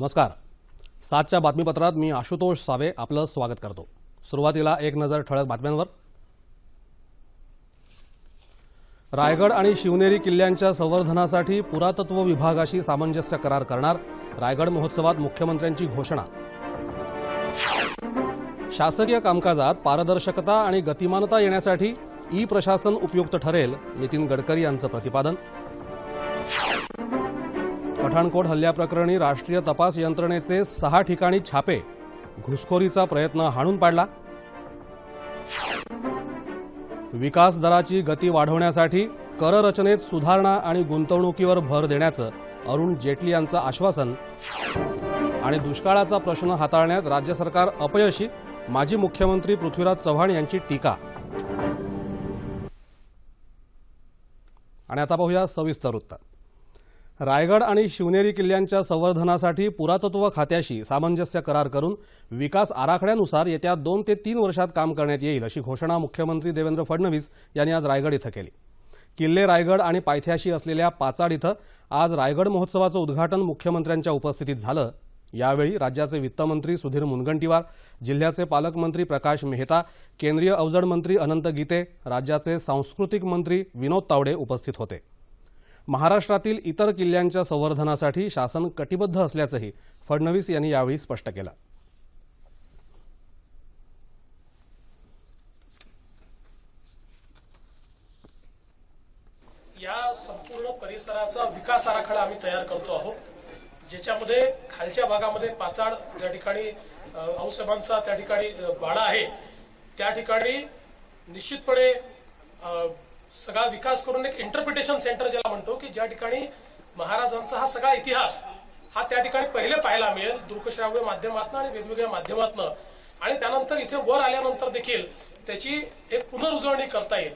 नमस्कार. सातच्या बातमीपत्रात मी आशुतोष सावे आपलं स्वागत करतो. सुरुवातीला एक नजर ठळक बातम्यांवर. रायगड आणि शिवनेरी किल्ल्यांच्या संवर्धनासाठी पुरातत्व विभागाशी सामंजस्य करार करणार रायगड महोत्सवात मुख्यमंत्र्यांची घोषणा. शासकीय कामकाजात पारदर्शकता आणि गतिमानता येण्यासाठी ई प्रशासन उपयुक्त ठरेल नितीन गडकरी यांचं प्रतिपादन. पठाणकोट हल्ल्याप्रकरणी राष्ट्रीय तपास यंत्रणेचे सहा ठिकाणी छापे. घुसखोरीचा प्रयत्न हाणून पाडला. विकास दराची गती वाढवण्यासाठी कररचनेत सुधारणा आणि गुंतवणुकीवर भर देण्याचं अरुण जेटली यांचं आश्वासन. आणि दुष्काळाचा प्रश्न हाताळण्यात राज्य सरकार अपयशी माजी मुख्यमंत्री पृथ्वीराज चव्हाण यांची टीका. आणि आता पाहूया सविस्तर वृत्तात रायगड आणि शिवनेरी किल्ल्यांच्या संवर्धनासाठी पुरातत्व खात्याशी सामंजस्य करार करून विकास आराखड्यानुसार येत्या दोन ते तीन वर्षात काम करण्यात येईल अशी घोषणा मुख्यमंत्री देवेंद्र फडणवीस यांनी आज रायगड इथं केली. किल्ले रायगड आणि पायथ्याशी असलेल्या पाचाड इथं आज रायगड महोत्सवाचं उद्घाटन मुख्यमंत्र्यांच्या उपस्थितीत झालं. यावेळी राज्याचे वित्तमंत्री सुधीर मुनगंटीवार जिल्ह्याचे पालकमंत्री प्रकाश मेहता केंद्रीय अवजड मंत्री अनंत गीते राज्याचे सांस्कृतिक मंत्री विनोद तावडे उपस्थित होते. महाराष्ट्रातील इतर किल्ल्यांच्या संवर्धनासाठी शासन कटिबद्ध असल्याचंही फडणवीस यांनी यावेळी स्पष्ट केलं. या संपूर्ण परिसराचा विकास आराखडा आम्ही तयार करतो आहोत ज्याच्यामध्ये खालच्या भागामध्ये पाचाड ज्या ठिकाणी अ, औसाहेबांचा त्या ठिकाणी अ, वाडा आहे त्या ठिकाणी निश्चितपणे सगळा विकास करून एक इंटरप्रिटेशन सेंटर ज्याला म्हणतो की ज्या ठिकाणी महाराजांचा हा सगळा इतिहास हा त्या ठिकाणी पहिले पाहायला मिळेल दृकश्राव्य माध्यमातून आणि वेगवेगळ्या माध्यमातून. आणि त्यानंतर इथे वर आल्यानंतर देखील त्याची एक पुनरुजवणी करता येईल.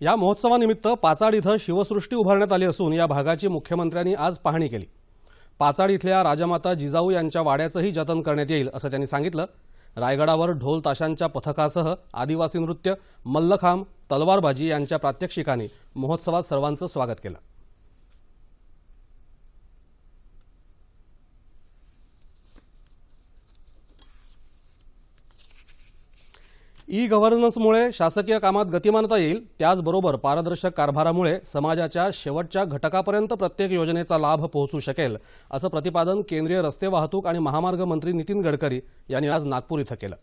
या महोत्सवानिमित्त पाचाड इथं शिवसृष्टी उभारण्यात आली असून या भागाची मुख्यमंत्र्यांनी आज पाहणी केली. पाचाड इथल्या राजमाता जिजाऊ यांच्या वाड्याचंही जतन करण्यात येईल असं त्यांनी सांगितलं. रायगडावर ढोल ताशांच्या पथकासह आदिवासी नृत्य मल्लखांब तलवारबाजी यांच्या प्रात्यक्षिकांनी महोत्सवात सर्वांचं स्वागत केलं. ई गव्हर्नन्समुळे शासकीय कामात गतिमानता येईल त्याचबरोबर पारदर्शक कारभारामुळे समाजाच्या शेवटच्या घटकापर्यंत प्रत्येक योजनेचा लाभ पोहोचू शकेल असं प्रतिपादन केंद्रीय रस्ते वाहतूक आणि महामार्ग मंत्री नितीन गडकरी यांनी आज नागपूर इथं केलं.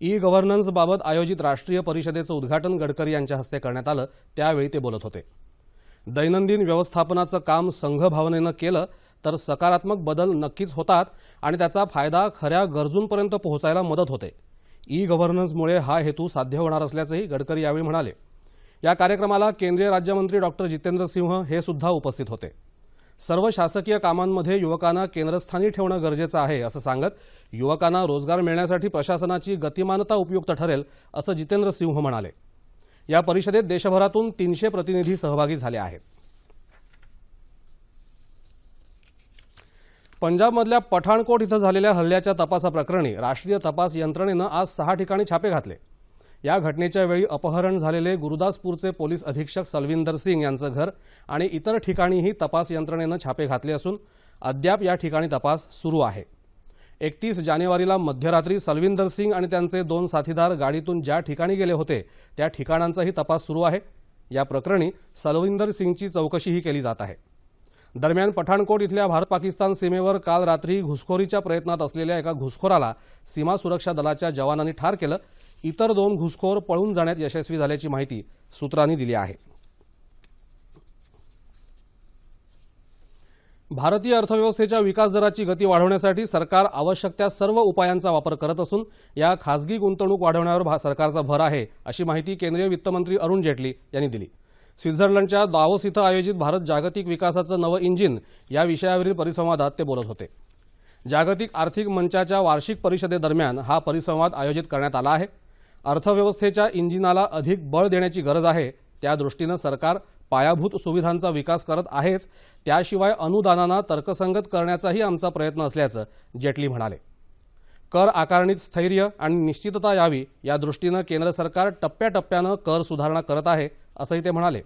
ई गव्हर्नन्सबाबत आयोजित राष्ट्रीय परिषदेचं उद्घाटन गडकरी यांच्या हस्ते करण्यात आलं त्यावेळी ते बोलत होते. दैनंदिन व्यवस्थापनाचं काम संघभावनेनं केलं तर सकारात्मक बदल नक्कीच होतात आणि त्याचा फायदा खऱ्या गरजूंपर्यंत पोहोचायला मदत होते. ई गव्हर्नन्समुळे हा हेतू साध्य होणार असल्याचंही गडकरी यावेळी म्हणाले. या कार्यक्रमाला केंद्रीय राज्यमंत्री डॉक्टर जितेंद्र सिंह हे सुद्धा उपस्थित होते. सर्व शासकीय कामांमध्ये युवकांना केंद्रस्थानी ठेवणं गरजेचं आहे असं सांगत युवकांना रोजगार मिळण्यासाठी प्रशासनाची गतिमानता उपयुक्त ठरेल असं जितेंद्र सिंह म्हणाले. या परिषदेत देशभरातून तीनशे प्रतिनिधी सहभागी झाले आहेत. पंजाबमधल्या पठाणकोट इथं झालेल्या हल्ल्याच्या तपासाप्रकरणी राष्ट्रीय तपास यंत्रणेनं आज सहा ठिकाणी छापे घातले. या घटनेच्या वेळी अपहरण झालेले गुरुदासपूरचे पोलीस अधीक्षक सलविंदर सिंग यांचं घर आणि इतर ठिकाणीही तपास यंत्रणेनं छापे घातले असून अद्याप या ठिकाणी तपास सुरू आहे. एकतीस जानेवारीला मध्यरात्री सलविंदर सिंग आणि त्यांचे दोन साथीदार गाडीतून ज्या ठिकाणी गेले होते त्या ठिकाणांचाही तपास सुरू आहे. या प्रकरणी सलविंदर सिंगची चौकशीही केली जात आहे. दरम्यान पठाणकोट इथल्या भारत पाकिस्तान सीमेवर काल रात्री घुसखोरीच्या प्रयत्नात असलेल्या एका घुसखोराला सीमा सुरक्षा दलाच्या जवानांनी ठार केलं. इतर दोन घुसखोर पळून जाण्यात यशस्वी झाल्याची माहिती सूत्रांनी दिली आहे. भारतीय अर्थव्यवस्थेच्या विकास दराची गती वाढवण्यासाठी सरकार आवश्यक त्या सर्व उपायांचा वापर करत असून या खासगी गुंतवणूक वाढवण्यावर भा- सरकारचा भर आहे अशी माहिती केंद्रीय वित्तमंत्री अरुण जेटली यांनी दिली. स्वित्झर्लंडच्या दावोस इथं आयोजित भारत जागतिक विकासाचं नवं इंजिन या विषयावरील परिसंवादात ते बोलत होते. जागतिक आर्थिक मंचाच्या वार्षिक परिषदेदरम्यान हा परिसंवाद आयोजित करण्यात आला आहे. अर्थव्यवस्थेच्या इंजिनाला अधिक बळ देण्याची गरज आहे. त्या दृष्टीनं सरकार पायाभूत सुविधांचा विकास करत आहेच. त्याशिवाय अनुदानांना तर्कसंगत करण्याचाही आमचा प्रयत्न असल्याचं जेटली म्हणाले. कर आकारणीत स्थैर्य आणि निश्चितता यावी या दृष्टीनं केंद्र सरकार टप्प्याटप्प्यानं कर सुधारणा करत आहे असंही ते म्हणाले.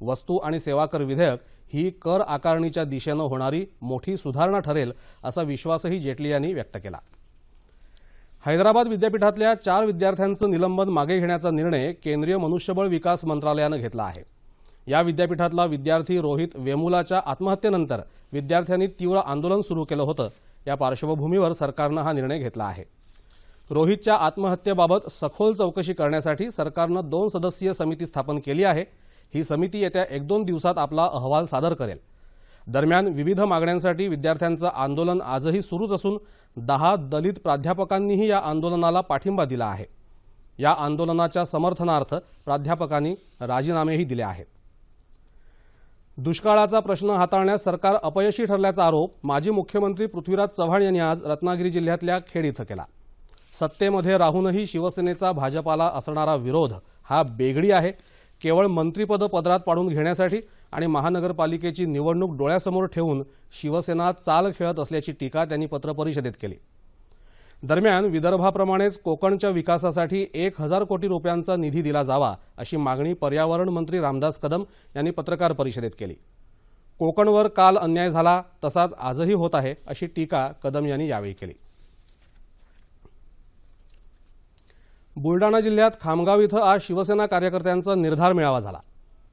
वस्तू आणि सेवा कर विधेयक ही कर आकारणीच्या दिशेनं होणारी मोठी सुधारणा ठरेल असा विश्वासही जेटली यांनी व्यक्त केला. हैदराबाद विद्यापीठातल्या चार विद्यार्थ्यांचं निलंबन मागे घेण्याचा निर्णय केंद्रीय मनुष्यबळ विकास मंत्रालयानं घेतला आहे. या विद्यापीठातला विद्यार्थी रोहित वेमुलाच्या आत्महत्येनंतर विद्यार्थ्यांनी तीव्र आंदोलन सुरू केलं होतं. या पार्श्वभूमीवर सरकारनं हा निर्णय घेतला आहे. रोहितच्या आत्महत्येबाबत सखोल चौकशी करण्यासाठी सरकारनं दोन सदस्यीय समिती स्थापन केली आहे. ही समिती येत्या एक दोन दिवसात आपला अहवाल सादर करेल. दरम्यान विविध मागण्यांसाठी विद्यार्थ्यांचं आंदोलन आजही सुरूच असून दहा दलित प्राध्यापकांनीही या आंदोलनाला पाठिंबा दिला आहे. या आंदोलनाच्या समर्थनार्थ प्राध्यापकांनी राजीनामेही दिले आहेत. दुष्काळाचा प्रश्न हाताळण्यास सरकार अपयशी ठरल्याचा आरोप माजी मुख्यमंत्री पृथ्वीराज चव्हाण यांनी आज रत्नागिरी जिल्ह्यातल्या खेड इथं केला. सत्तेमध्ये राहूनही शिवसेनेचा भाजपाला असणारा विरोध हा बेगडी आहे. केवळ मंत्रिपद पदरात पाडून घेण्यासाठी आणि महानगरपालिकेची निवडणूक डोळ्यासमोर ठेवून शिवसेना चाल खेळत असल्याची टीका त्यांनी पत्रपरिषदेत केली. दरम्यान विदर्भाप्रमाणेच कोकणच्या विकासासाठी एक हजार कोटी रुपयांचा निधी दिला जावा अशी मागणी पर्यावरण मंत्री रामदास कदम यांनी पत्रकार परिषदेत केली. कोकणवर काल अन्याय झाला तसाच आजही होत आहे अशी टीका कदम यांनी यावेळी केली. बुलडाणा जिल्ह्यात खामगाव इथं आज शिवसेना कार्यकर्त्यांचा निर्धार मेळावा झाला.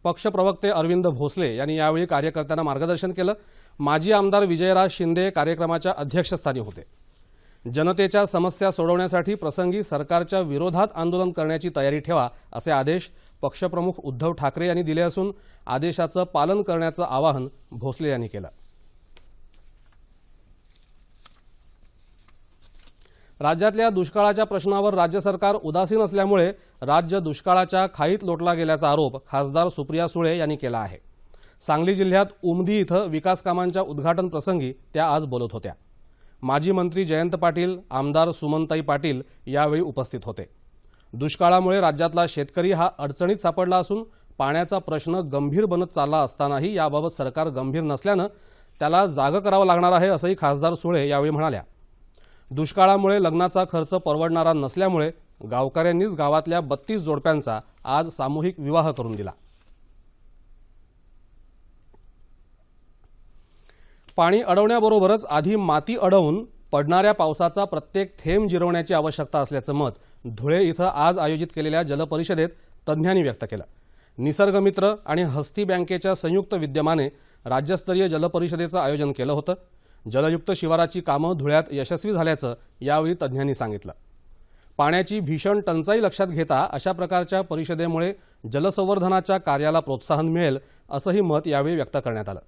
पक्षप्रवक्ते अरविंद भोसले यांनी यावेळी कार्यकर्त्यांना मार्गदर्शन केलं. माजी आमदार विजयराज शिंदे कार्यक्रमाच्या अध्यक्षस्थानी होते. जनतेच्या समस्या सोडवण्यासाठी प्रसंगी सरकारच्या विरोधात आंदोलन करण्याची तयारी ठेवा असे आदेश पक्षप्रमुख उद्धव ठाकरे यांनी दिले असून आदेशाचं पालन करण्याचं आवाहन भोसले यांनी केलं. राज्यातल्या दुष्काळाच्या प्रश्नावर राज्य सरकार उदासीन असल्यामुळे राज्य दुष्काळाच्या खाईत लोटला गेल्याचा आरोप खासदार सुप्रिया सुळे यांनी केला आहे. सांगली जिल्ह्यात उमदी इथं विकास कामांच्या उद्घाटन प्रसंगी त्या आज बोलत होत्या. माजी मंत्री जयंत पाटील आमदार सुमनताई पाटील यावेळी उपस्थित होते. दुष्काळामुळे राज्यातला शेतकरी हा अडचणीत सापडला असून पाण्याचा प्रश्न गंभीर बनत चालला असतानाही याबाबत सरकार गंभीर नसल्यानं त्याला जागं करावं लागणार आहे असंही खासदार सुळे यावेळी म्हणाल्या. दुष्काळामुळे लग्नाचा खर्च परवडणारा नसल्यामुळे गावकऱ्यांनीच गावातल्या बत्तीस जोडप्यांचा आज सामूहिक विवाह करून दिला. पाणी अडवण्याबरोबरच आधी माती अडवून पडणाऱ्या पावसाचा प्रत्येक थेंब जिरवण्याची आवश्यकता असल्याचं मत धुळे इथं आज आयोजित केलेल्या जलपरिषदेत तज्ज्ञांनी व्यक्त केलं. निसर्गमित्र आणि हस्ती बँकेच्या संयुक्त विद्यमाने राज्यस्तरीय जलपरिषदेचं आयोजन केलं होतं. जलयुक्त शिवाराची कामं धुळ्यात यशस्वी झाल्याचं यावेळी तज्ज्ञांनी सांगितलं. पाण्याची भीषण टंचाई लक्षात घेता अशा प्रकारच्या परिषदेमुळे जलसंवर्धनाच्या कार्याला प्रोत्साहन मिळेल असंही मत यावेळी व्यक्त करण्यात आलं.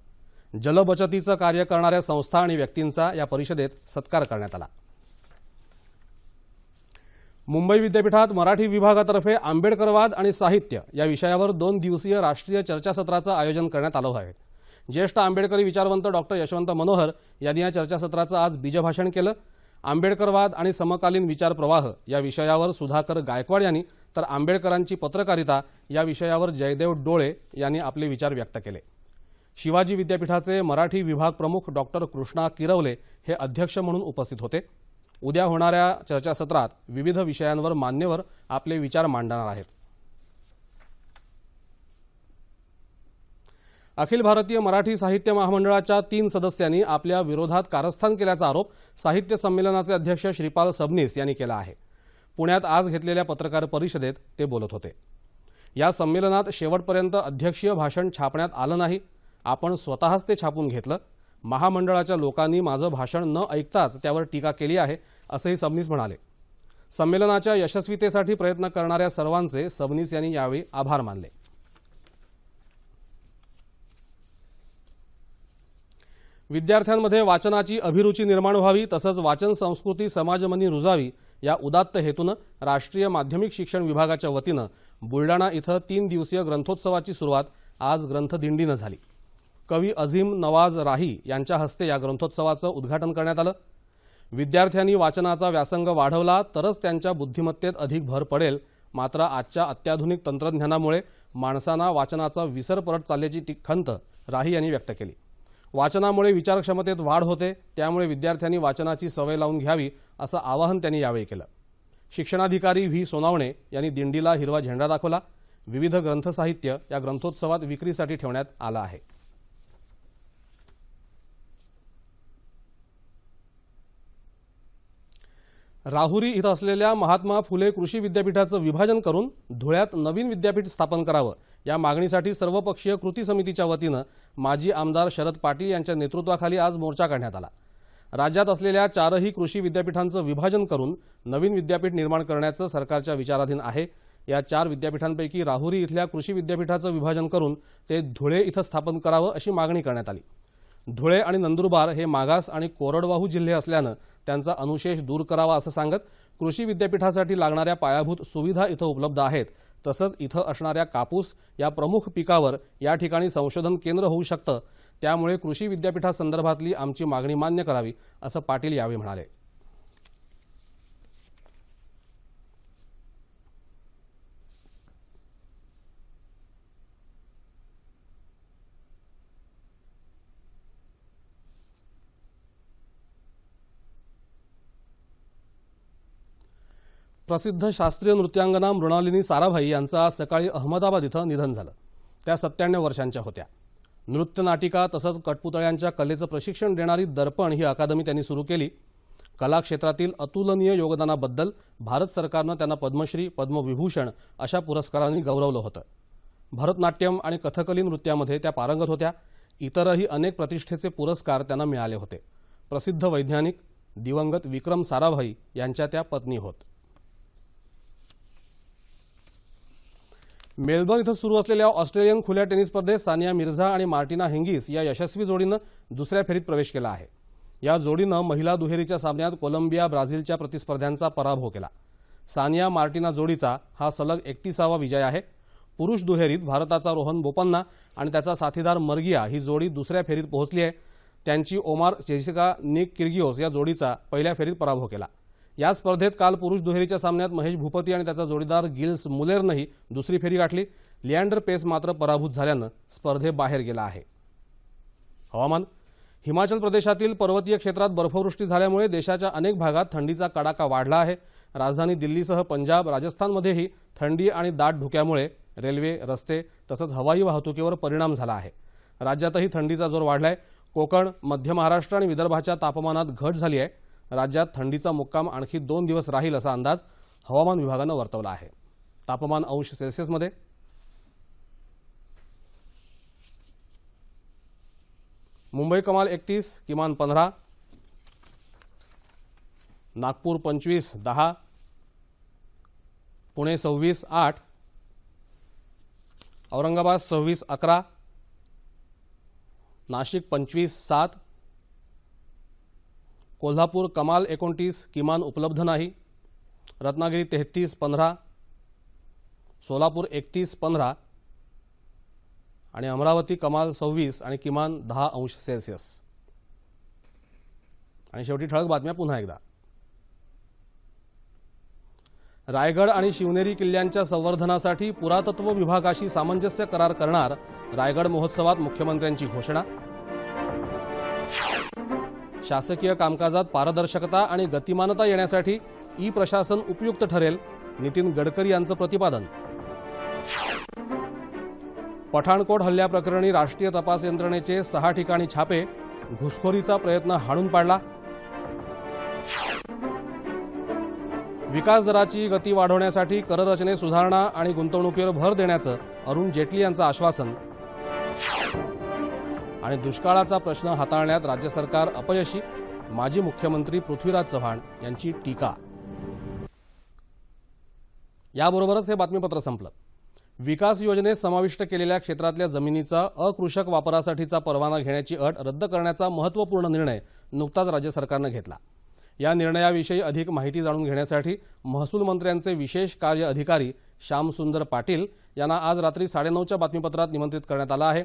जलबचतीचं कार्य करणाऱ्या संस्था आणि व्यक्तींचा या परिषदेत सत्कार करण्यात आला. मुंबई विद्यापीठात मराठी विभागातर्फे आंबेडकरवाद आणि साहित्य या विषयावर दोन दिवसीय राष्ट्रीय चर्चासत्राचं आयोजन करण्यात आलं आहे. ज्येष्ठ आंबेडकरी विचारवंत डॉक्टर यशवंत मनोहर यांनी या चर्चासत्राचं आज बीजभाषण केलं. आंबेडकरवाद आणि समकालीन विचार प्रवाह या विषयावर सुधाकर गायकवाड यांनी तर आंबेडकरांची पत्रकारिता या विषयावर जयदेव डोळे यांनी आपले विचार व्यक्त केले. शिवाजी विद्यापीठाचे मराठी विभाग प्रमुख डॉक्टर कृष्णा किरवले हे अध्यक्ष म्हणून उपस्थित होते. उद्या होणाऱ्या चर्चासत्रात विविध विषयांवर मान्यवर आपले विचार मांडणार आहेत. अखिल भारतीय मराठी साहित्य महामंडळाच्या तीन सदस्यांनी आपल्या विरोधात कारस्थान केल्याचा आरोप साहित्य संमेलनाचे अध्यक्ष श्रीपाल सबनीस यांनी केला आहे. पुण्यात आज घेतलेल्या पत्रकार परिषदेत ते बोलत होते. या संमेलनात शेवटपर्यंत अध्यक्षीय भाषण छापण्यात आलं नाही आपण स्वतःच ते छापून घेतलं. महामंडळाच्या लोकांनी माझं भाषण न ऐकताच त्यावर टीका केली आहे असंही सबनीस म्हणाले. संमेलनाच्या यशस्वीतेसाठी प्रयत्न करणाऱ्या सर्वांचे सबनीस यांनी यावेळी आभार मानले. विद्यार्थ्यांमध्ये वाचनाची अभिरुची निर्माण व्हावी तसंच वाचन संस्कृती समाजमनी रुजावी या उदात्त हेतूनं राष्ट्रीय माध्यमिक शिक्षण विभागाच्या वतीनं बुलडाणा इथं तीन दिवसीय ग्रंथोत्सवाची सुरुवात आज ग्रंथदिंडीनं झाली. कवी अझीम नवाज राही यांच्या हस्ते या ग्रंथोत्सवाचं उद्घाटन करण्यात आलं. विद्यार्थ्यांनी वाचनाचा व्यासंग वाढवला तरच त्यांच्या बुद्धिमत्तेत अधिक भर पडेल. मात्र आजच्या अत्याधुनिक तंत्रज्ञानामुळे माणसांना वाचनाचा विसर परत चालल्याची ती खंत राही यांनी व्यक्त केली. वाचनामुळे विचारक्षमतेत वाढ होते त्यामुळे विद्यार्थ्यांनी वाचनाची सवय लावून घ्यावी असं आवाहन त्यांनी यावेळी केलं. शिक्षणाधिकारी व्ही. सोनावणे यांनी दिंडीला हिरवा झेंडा दाखवला. विविध ग्रंथसाहित्य या ग्रंथोत्सवात विक्रीसाठी ठेवण्यात आलं आहे. राहुरी इथं असलेल्या महात्मा फुले कृषी विद्यापीठाचं विभाजन करून धुळ्यात नवीन विद्यापीठ स्थापन करावं या मागणीसाठी सर्वपक्षीय कृती समितीच्या वतीनं माजी आमदार शरद पाटील यांच्या नेतृत्वाखाली आज मोर्चा काढण्यात आला. राज्यात असलेल्या चारही कृषी विद्यापीठांचं विभाजन करून नवीन विद्यापीठ निर्माण करण्याचं सरकारच्या विचाराधीन आहे. या चार विद्यापीठांपैकी राहुरी इथल्या कृषी विद्यापीठाचं विभाजन करून ते धुळे इथं स्थापन करावं अशी मागणी करण्यात आली. धुळे आणि नंदुरबार हे मागास आणि कोरडवाहू जिल्हे असल्यानं त्यांचा अनुशेष दूर करावा असं सांगत कृषी विद्यापीठासाठी लागणाऱ्या पायाभूत सुविधा इथं उपलब्ध आहेत. तसंच इथं असणाऱ्या कापूस या प्रमुख पिकावर या ठिकाणी संशोधन केंद्र होऊ शकतं. त्यामुळे कृषी विद्यापीठासंदर्भातली आमची मागणी मान्य करावी असं पाटील यावेळी म्हणाले. प्रसिद्ध शास्त्रीय नृत्यांगना मृणालिनी साराभाई यांचं आज सकाळी अहमदाबाद इथं निधन झालं. त्या सत्त्याण्णव वर्षांच्या होत्या. नृत्य नाटिका तसंच कठपुतळ्यांच्या कलेचं प्रशिक्षण देणारी दर्पण ही अकादमी त्यांनी सुरू केली. कला क्षेत्रातील अतुलनीय योगदानाबद्दल भारत सरकारनं त्यांना पद्मश्री पद्मविभूषण अशा पुरस्कारांनी गौरवलं होतं. भरतनाट्यम आणि कथकली नृत्यामध्ये त्या पारंगत होत्या. इतरही अनेक प्रतिष्ठेचे पुरस्कार त्यांना मिळाले होते. प्रसिद्ध वैज्ञानिक दिवंगत विक्रम साराभाई यांच्या त्या पत्नी होत. मेलबर्न इथं सुरू असलेल्या ऑस्ट्रेलियन खुल्या टेनिस स्पर्धेत सानिया मिर्झा आणि मार्टिना हिंगिस या यशस्वी जोडीनं दुसऱ्या फेरीत प्रवेश केला आहे. या जोडीनं महिला दुहेरीच्या सामन्यात कोलंबिया ब्राझीलच्या प्रतिस्पर्ध्यांचा पराभव केला. सानिया मार्टिना जोडीचा हा सलग एकतीसावा विजय आहे. पुरुष दुहेरीत भारताचा रोहन बोपन्ना आणि त्याचा साथीदार मर्गिया ही जोडी दुसऱ्या फेरीत पोहोचली आहे. त्यांची ओमार चेसिका निक किर्गिओस या जोडीचा पहिल्या फेरीत पराभव केला. या स्पर्धेत काल पुरुष दुहेरीच्या सामन्यात महेश भूपती आणि त्याचा जोडीदार गिल्स मुलेरनंही दुसरी फेरी गाठली. लिअँडर पेस मात्र पराभूत झाल्यानं स्पर्धेबाहेर गेला आहे. हवामान. हिमाचल प्रदेशातील पर्वतीय क्षेत्रात बर्फवृष्टी झाल्यामुळे देशाच्या अनेक भागात थंडीचा कडाका वाढला आहे. राजधानी दिल्लीसह पंजाब राजस्थानमध्येही थंडी आणि दाट धुक्यामुळे रेल्वे रस्ते तसंच हवाई वाहतुकीवर परिणाम झाला आहे. राज्यातही थंडीचा जोर वाढलाय. कोकण मध्य महाराष्ट्र आणि विदर्भाच्या तापमानात घट झाली आहे. राज्यात थंडीचा मुक्काम आणखी दोन दिवस राहील असा अंदाज हवामान विभागानं वर्तवला आहे. तापमान अंश सेल्सिअसमध्ये मुंबई कमाल एकतीस किमान पंधरा. नागपूर पंचवीस दहा. पुणे सव्वीस आठ. औरंगाबाद सव्वीस अकरा. नाशिक पंचवीस सात. कोल्हापूर कमाल एकोणतीस किमान उपलब्ध नाही. रत्नागिरी तेहतीस पंधरा. सोलापूर एकतीस पंधरा. आणि अमरावती कमाल सव्वीस आणि किमान दहा अंश सेल्सिअस. आणि शेवटी ठळक बातम्या पुन्हा एकदा. रायगड आणि शिवनेरी किल्ल्यांच्या संवर्धनासाठी पुरातत्व विभागाशी सामंजस्य करार करणार रायगड महोत्सवात मुख्यमंत्र्यांची घोषणा. शासकीय कामकाजात पारदर्शकता आणि गतिमानता येण्यासाठी ई प्रशासन उपयुक्त ठरेल नितीन गडकरी यांचं प्रतिपादन. पठाणकोट हल्ल्याप्रकरणी राष्ट्रीय तपास यंत्रणेचे सहा ठिकाणी छापे घुसखोरीचा प्रयत्न हाणून पाडला. विकास दराची गती वाढवण्यासाठी कररचनेत सुधारणा आणि गुंतवणुकीवर भर देण्याचं अरुण जेटली यांचं आश्वासन. आणि दुष्काळाचा प्रश्न हाताळण्यात राज्य सरकार अपयशी माजी मुख्यमंत्री पृथ्वीराज चव्हाण यांची टीका. याबरोबरच हे बातमीपत्र संपलं. विकास योजनेत समाविष्ट केलेल्या क्षेत्रातल्या जमिनीचा अकृषक वापरासाठीचा परवाना घेण्याची अट रद्द करण्याचा महत्त्वपूर्ण निर्णय नुकताच राज्य सरकारनं घेतला. या निर्णयाविषयी अधिक माहिती जाणून घेण्यासाठी महसूल मंत्र्यांचे विशेष कार्य अधिकारी श्यामसुंदर पाटील यांना आज रात्री साडेनऊच्या बातमीपत्रात निमंत्रित करण्यात आलं आहे.